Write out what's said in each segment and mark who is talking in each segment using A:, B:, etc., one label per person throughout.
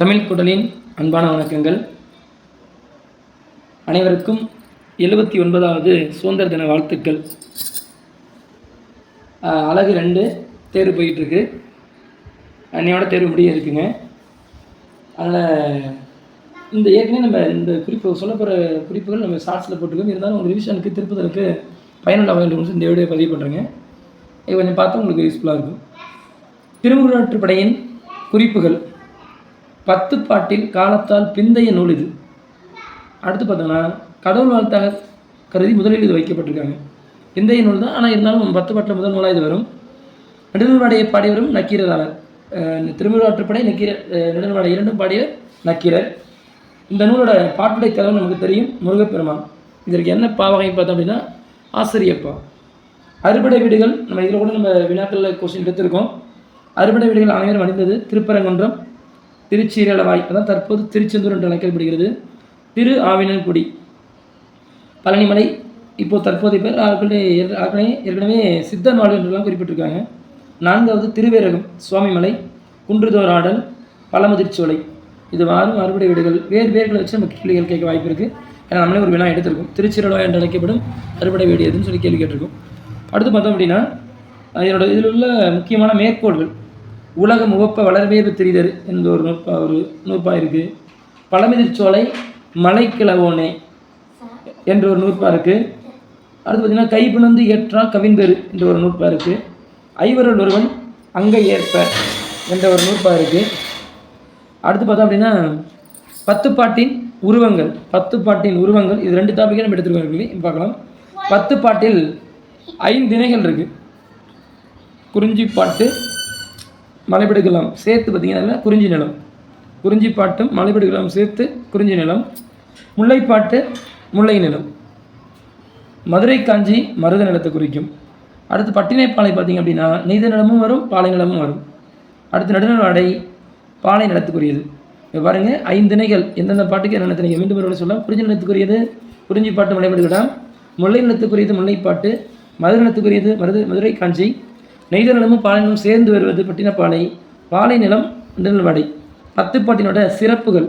A: தமிழ் குடலின் அன்பான வணக்கங்கள். அனைவருக்கும் எழுபத்தி ஒன்பதாவது சுதந்திர தின வாழ்த்துக்கள். அழகு ரெண்டு தேர்வு போயிட்டுருக்கு. அன்னையோட தேர்வு முடிய இருக்குங்க. அதில் இந்த ஏற்கனவே நம்ம இந்த குறிப்பு சொல்ல போகிற குறிப்புகள் நம்ம ஷார்ட்ஸில் போட்டுக்கோங்க இருந்தாலும் உங்கள் ரிவிஷனுக்கு திருப்பதற்கு பயனுள்ள வகையில் இந்த வீடியோ பதிவு பண்ணுறேங்க இது கொஞ்சம் பார்த்தா உங்களுக்கு யூஸ்ஃபுல்லாக இருக்கும். திருமுருகாற்றுப்படையின் குறிப்புகள். பத்து பாட்டில் காலத்தால் பிந்தைய நூல் இது. அடுத்து பார்த்தோம்னா கடவுள் வாழ்த்தாக கருதி முதலில் இது வைக்கப்பட்டிருக்காங்க. பிந்தைய நூல் தான் ஆனால் இருந்தாலும் பத்து பாட்டில் முதல் நூலாக இது வரும். நெடுநூல்வாடையை பாடியவரும் நக்கீரராளர் அஹ் திருமுருகாற்றுப்படை நக்கீர அஹ் நெடுநூல்வாடை இரண்டும் பாடியவர் நக்கீரர். இந்த நூலோட பாட்டுடை தலைவர் நமக்கு தெரியும் முருகப்பெருமான். இதற்கு என்ன பாவகை பார்த்தோம் அப்படின்னா ஆசிரியப்பா. அறுபடை வீடுகள் நம்ம இதில் கூட நம்ம வினாக்களில் கொஸ்டின் எடுத்திருக்கோம். அறுபடை வீடுகள் அனைவரும் அணிந்தது திருப்பரங்குன்றம். திருச்சீரலவாய் அதான் தற்போது திருச்செந்தூர் என்று அழைக்கப்படுகிறது திரு ஆவினன்குடி பழனிமலை இப்போ தற்போதைய பேர் ஆட்களே ஏற்கனவே சித்தர் நாடு என்றெல்லாம் குறிப்பிட்டிருக்காங்க. நான்காவது திருவேரகம் சுவாமிமலை குன்றுதோர் ஆடல் பழமுதிர்ச்சோலை இது வாரும் அறுபடை வீடுகள். வேறு பேர்களை வச்சு நம்ம கேள்விகள் கேட்க வாய்ப்பு இருக்குது ஏன்னா நம்மளே ஒரு வினா எடுத்திருக்கோம். திருச்சிரலவாய் என்று அழைக்கப்படும் அறுபடை வீடு எதுன்னு சொல்லி கேள்வி கேட்டிருக்கோம். அடுத்து பார்த்தோம் அப்படின்னா என்னோட இதில் உள்ள முக்கியமான மேற்கோள்கள். உலக முகப்ப வளர்வேறு தெரிதர் என்ற ஒரு நூற்பா ஒரு நூற்பாக இருக்குது பழமிதிர்ச்சோலை மலைக்கிழவோனே என்ற ஒரு நூற்பாக இருக்குது அடுத்து பார்த்திங்கன்னா கைபுணந்து ஏற்றா கவின்பெரு என்ற ஒரு நூற்பாக இருக்குது ஐவருள் ஒருவன் அங்க ஏற்ப என்ற ஒரு நூற்பாக இருக்குது அடுத்து பார்த்தோம் அப்படின்னா பத்து பாட்டின் உருவங்கள் பத்து பாட்டின் உருவங்கள். இது ரெண்டு டாப்பிக்கே நம்ம எடுத்துருக்கோம் பார்க்கலாம். பத்து பாட்டில் ஐந்து இணைகள் இருக்குது குறிஞ்சி பாட்டு மலைபிடுகலாம் சேர்த்து பார்த்தீங்கன்னா குறிஞ்சி நிலம். குறிஞ்சி பாட்டும் மலைபிடுகலாம் சேர்த்து குறிஞ்சி நிலம். முல்லைப்பாட்டு முல்லை நிலம். மதுரை காஞ்சி மருத நிலத்தை குறிக்கும். அடுத்து பட்டினைப்பாலை பார்த்தீங்க அப்படின்னா நெய்த நிலமும் வரும் பாலை நிலமும் வரும். அடுத்து நடுநல்வாடை பாலை நிலத்துக்குரியது. இப்போ பாருங்க ஐந்து திணைகள் எந்தெந்த பாட்டுக்கு என்னென்ன திணைகள் மீண்டும் ஒரு சொல்லலாம். குறிஞ்சி நிலத்துக்குரியது குறிஞ்சி பாட்டு மலைபடுகிடாம் முல்லை நிலத்துக்குரியது முல்லைப்பாட்டு. மதுரை நிலத்துக்குரியது மருது மதுரை காஞ்சி. நெய்த நிலமும் பாலை நிலமும் சேர்ந்து வருவது பட்டினப்பாலை பாலை நிலம் நடுநல்வாடை. பத்துப்பாட்டினோட சிறப்புகள்.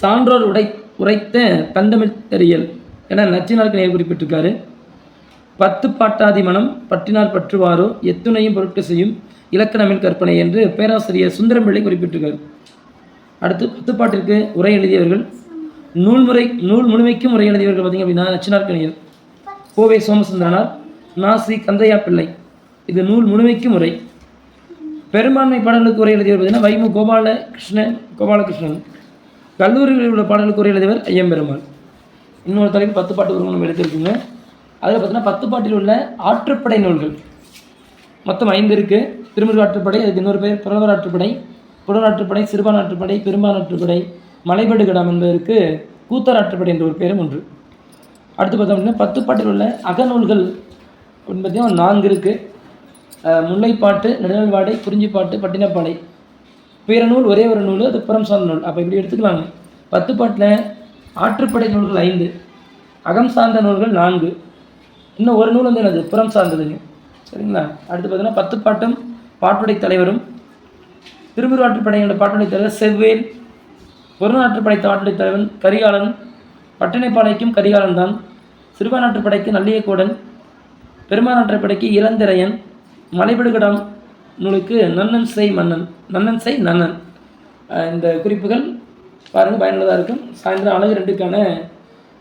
A: சான்றோர் உடை உரைத்த தந்தமிழ்த்தறியல் என நச்சினாருக்கு நேர் குறிப்பிட்டிருக்காரு. பத்து பாட்டாதி மனம் பட்டினார் பற்றுவாரோ எத்துணையும் பொருட்கு செய்யும் இலக்கணமின் கற்பனை என்று பேராசிரியர் சுந்தரம்பிள்ளை குறிப்பிட்டிருக்கார். அடுத்து பத்து பாட்டிற்கு உரை எழுதியவர்கள். நூல்முறை நூல் முழுமைக்கும் உரை எழுதியவர்கள் பார்த்தீங்க அப்படின்னா நச்சினார்கணியர் கோவை சோமசுந்தரனார் நாசி கந்தையா பிள்ளை. இது நூல் முழுமைக்கும் முறை. பெரும்பான்மை பாடல்களுக்கு உரை எழுதியவர் பார்த்தீங்கன்னா வைமு கோபால கிருஷ்ணன் கோபாலகிருஷ்ணன். கல்லூரிகளில் உள்ள பாடலுக்கு உரை எழுதியவர் ஐயம்பெருமாள் இன்னொரு தலைப்பு பத்து பாட்டு உருவம் நம்ம எடுத்திருக்குங்க. அதில் பார்த்தீங்கன்னா பத்து பாட்டில் உள்ள ஆற்றுப்படை நூல்கள். மொத்தம் ஐந்து இருக்குது திருமுருக ஆற்றுப்படை அதுக்கு இன்னொரு பேர் புலவர் ஆற்றுப்படை புலவர் ஆற்றுப்படை சிறுபான் ஆற்றுப்படை பெரும்பான் ஆற்றுப்படை மலைபடு கடம் என்பதற்கு கூத்தர் ஆற்றுப்படை என்ற ஒரு பேரும் ஒன்று அடுத்து பார்த்தோம் அப்படின்னா பத்து பாட்டில் உள்ள அகநூல்கள் அப்படின்னு பார்த்தீங்கன்னா நான்கு இருக்குது முல்லைப்பாட்டு நெடுநல்வாடை குறிஞ்சிப்பாட்டு பட்டினப்பாடை. பிற நூல் ஒரே ஒரு நூல் அது புறம் சார்ந்த நூல். அப்போ இப்படி எடுத்துக்கலாங்க. பத்து பாட்டில் ஆற்றுப்படை நூல்கள் ஐந்து அகம் சார்ந்த நூல்கள் நான்கு. இன்னும் ஒரு நூல் வந்து என்னது? புறம் சார்ந்ததுங்க. சரிங்களா? அடுத்து பார்த்தீங்கன்னா பத்து பாட்டும் பாட்டுடை தலைவரும். திருமுருகாற்றுப்படையோட பாட்டுடை தலைவர் செவ்வேல். பொருநாற்றுப்படை பாட்டுடை தலைவன் கரிகாலன். பட்டினைப்பாளைக்கும் கரிகாலன் தான் சிறுபானாற்றுப்படைக்கு நல்லியக்கோடன் பெருமானாற்றுப்படைக்கு இளந்திரையன். மலைபடுகடாம் நூலுக்கு நன்னன் செய் மன்னன் நன்னன் செய் நன்னன். இந்த குறிப்புகள் பாருங்கள் பயனுள்ளதாக இருக்கும். சாயந்தரம் அழகு ரெண்டுக்கான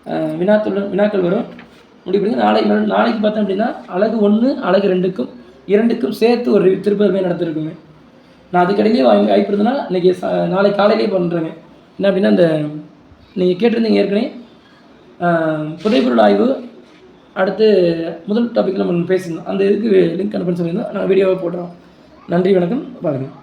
A: அஹ், வினாக்கள் வினாக்கள் வரும். முடிவு நாளை நாளைக்கு பார்த்தோம் அப்படின்னா அழகு ஒன்று அழகு ரெண்டுக்கும் இரண்டுக்கும் சேர்த்து ஒரு திருப்பதிமே நடத்திருக்குங்க நான் அதுக்கடையிலேயே வாங்கி வாய்ப்பு இருந்ததுன்னா இன்றைக்கி சா நாளை காலையிலேயே பண்ணுறேங்க என்ன அப்படின்னா இந்த நீங்கள் கேட்டிருந்தீங்க ஏற்கனவே புதைப்பொருள் ஆய்வு அடுத்து முதல் டாப்பிக்கில் நம்ம பேசியிருந்தோம். அந்த இதுக்கு லிங்க் அனுப்புன்னு சொல்லியிருந்தோம். நான் வீடியோவை போடுறோம். நன்றி வணக்கம் பார்க்குறேன்